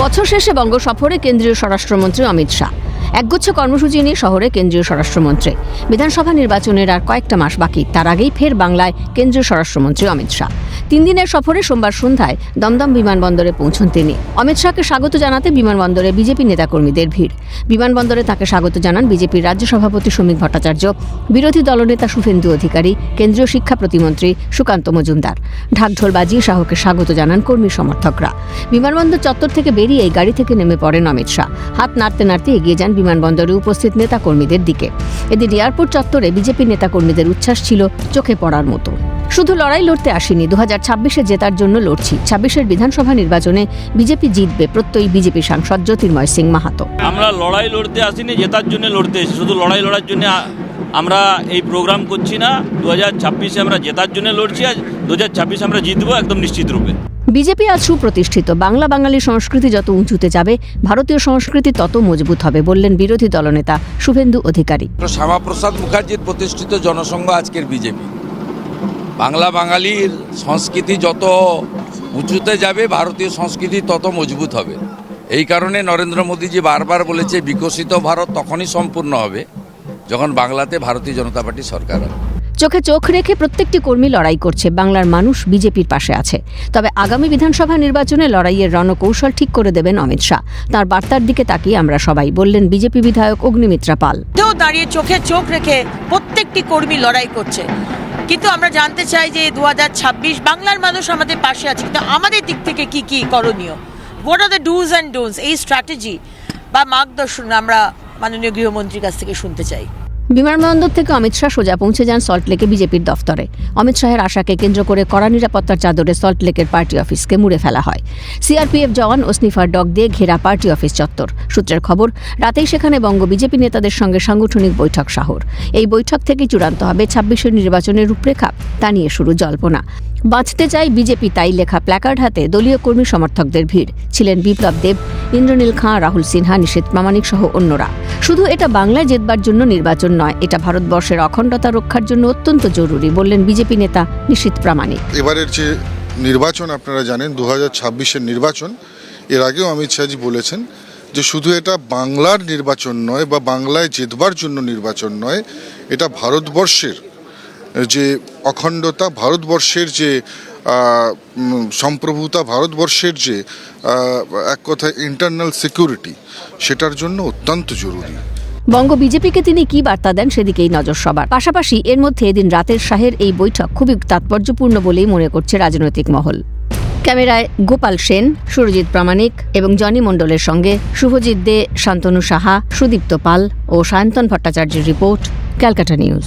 বছর শেষে বঙ্গ সফরে কেন্দ্রীয় স্বরাষ্ট্রমন্ত্রী অমিত শাহ। একগুচ্ছ কর্মসূচি নিয়ে শহরে কেন্দ্রীয় স্বরাষ্ট্রমন্ত্রী। বিধানসভা নির্বাচনের আর কয়েকটা মাস বাকি, তার আগেই ফের বাংলায় কেন্দ্রীয় স্বরাষ্ট্রমন্ত্রী অমিত শাহ। তিন দিনের সফরে সোমবার সন্ধ্যায় দমদম বিমানবন্দরে পৌঁছন তিনি। অমিত শাহকে স্বাগত জানাতে বিমানবন্দরে বিজেপি নেতাকর্মীদের ভিড়। বিমানবন্দরে তাকে স্বাগত জানান বিজেপির রাজ্য সভাপতি শ্রমিক ভট্টাচার্য, বিরোধী দলনেতা শুভেন্দু অধিকারী, কেন্দ্রীয় শিক্ষা প্রতিমন্ত্রী সুকান্ত মজুমদার। ঢাকঢোল বাজিয়ে শাহকে স্বাগত জানান কর্মী সমর্থকরা। বিমানবন্দর চত্বর থেকে বেরিয়ে এই গাড়ি থেকে নেমে পড়েন অমিত শাহ। হাত নাড়তে নাড়তে এগিয়ে যান বিমানবন্দরে উপস্থিত নেতাকর্মীদের দিকে। এদিন এয়ারপোর্ট চত্বরে বিজেপি নেতাকর্মীদের উচ্ছ্বাস ছিল চোখে পড়ার মতো। শুধু লড়াই লড়তে আসিনি দু হাজার ছাব্বিশে জেতার জন্য লড়ছি। ছাব্বিশের বিধানসভা নির্বাচনে বিজেপি জিতবে প্রত্যয়ী বিজেপি সাংসদ জ্যোতির্ময় সিং মাহাতো। আমরা লড়াই লড়তে আসিনি, জেতার জন্য লড়তে এসেছি। শুধু লড়াই লড়ার জন্য আমরা এই প্রোগ্রাম করছি না। দু হাজার ছাব্বিশে আমরা জেতার জন্য লড়ছি, আর দু হাজার ছাব্বিশে আমরা জিতবো একদম নিশ্চিত রূপে বিজেপি আজ সুপ্রতিষ্ঠিত। বাংলা বাঙালি সংস্কৃতি যত উঁচুতে যাবে, ভারতীয় সংস্কৃতি তত মজবুত হবে, বললেন বিরোধী দলনেতা শুভেন্দু অধিকারী। শ্যামাপ্রসাদ মুখার্জির প্রতিষ্ঠিত জনসংঘ আজকের বিজেপি। বাংলা বাঙালির সংস্কৃতি যত উঁচুতে যাবে, ভারতীয় সংস্কৃতি তত মজবুত হবে। এই কারণে নরেন্দ্র মোদীজি বারবার বলেছে, বিকশিত ভারত তখনই সম্পূর্ণ হবে, যখন বাংলাতে ভারতীয় জনতা পার্টি সরকার হবে। চোখে চোখ রেখে প্রত্যেকটি কর্মী লড়াই করছে। বাংলার মানুষ বিজেপির পাশে আছে। তবে আগামী বিধানসভা নির্বাচনে লড়াইয়ের রণকৌশল ঠিক করে দেবেন অমিত শাহ। তার বার্তার দিকে তাকিয়ে আমরা সবাই বললেন বিজেপি বিধায়ক অগ্নিমিত্রা পাল। দাঁড়িয়ে চোখে চোখ রেখে প্রত্যেকটি কর্মী লড়াই করছে। কিন্তু আমরা জানতে চাই যে দুহাজার ছাব্বিশ বাংলার মানুষ আমাদের পাশে আছে। কিন্তু আমাদের দিক থেকে কি কি করণীয়? What are the dos and don'ts এই স্ট্র্যাটেজি বা মার্গদর্শন আমরা মাননীয় গৃহমন্ত্রীর কাছ থেকে শুনতে চাই। বিমানবন্দর থেকে অমিত শাহ সোজা পৌঁছে যান সল্টলেকে বিজেপির দফতরে। অমিত শাহের আশাকে কেন্দ্র করে কড়া নিরাপত্তার চাদরে সল্টলেকের পার্টি অফিসকে মুড়ে ফেলা হয়। সিআরপিএফ জওয়ান ও স্নিফার ডগ দিয়ে ঘেরা পার্টি অফিস চত্বর। সূত্রের খবর, রাতেই সেখানে বঙ্গ বিজেপি নেতাদের সঙ্গে সাংগঠনিক বৈঠক শহর এই বৈঠক থেকে চূড়ান্ত হবে ছাব্বিশের নির্বাচনের রূপরেখা, তা নিয়ে শুরু জল্পনা। বাঁচতে চাই বিজেপি তাই লেখা প্ল্যাকার্ড হাতে দলীয় কর্মী সমর্থকদের ভিড়। ছিলেন বিপ্লব দেব ইন্দ্রনীল খাঁ, রাহুল সিনহা, নিষেধ প্রামাণিক সহ অন্যরা। শুধু এটা বাংলায় জেতবার জন্য নির্বাচন নয়, এটা ভারতবর্ষের অখণ্ডতা রক্ষার জন্য অত্যন্ত জরুরি, বললেন বিজেপি নেতা নিষিদ্ধ প্রামাণিক। এবারের যে নির্বাচন, আপনারা জানেন দু হাজার নির্বাচন, এর আগেও অমিত শাহজি বলেছেন যে শুধু এটা বাংলার নির্বাচন নয় বা বাংলায় জেতবার জন্য নির্বাচন নয়, এটা ভারতবর্ষের যে অখণ্ডতা, ভারতবর্ষের যে সম্প্রভুতা ভারতবর্ষের যে এক কথায় ইন্টারনাল সিকিউরিটি সেটার জন্য অত্যন্ত জরুরি। বঙ্গ বিজেপিকে তিনি কি বার্তা দেন সেদিকেই নজর সবার। পাশাপাশি এর মধ্যে এদিন রাতের শাহের এই বৈঠক খুবই তাৎপর্যপূর্ণ বলেই মনে করছে রাজনৈতিক মহল। ক্যামেরায় গোপাল সেন, সুরজিৎ প্রামাণিক এবং জনি মণ্ডলের সঙ্গে শুভজিৎ দে, শান্তনু সাহা, সুদীপ্ত পাল ও সায়ন্তন ভট্টাচার্যের রিপোর্ট, ক্যালকাটা নিউজ।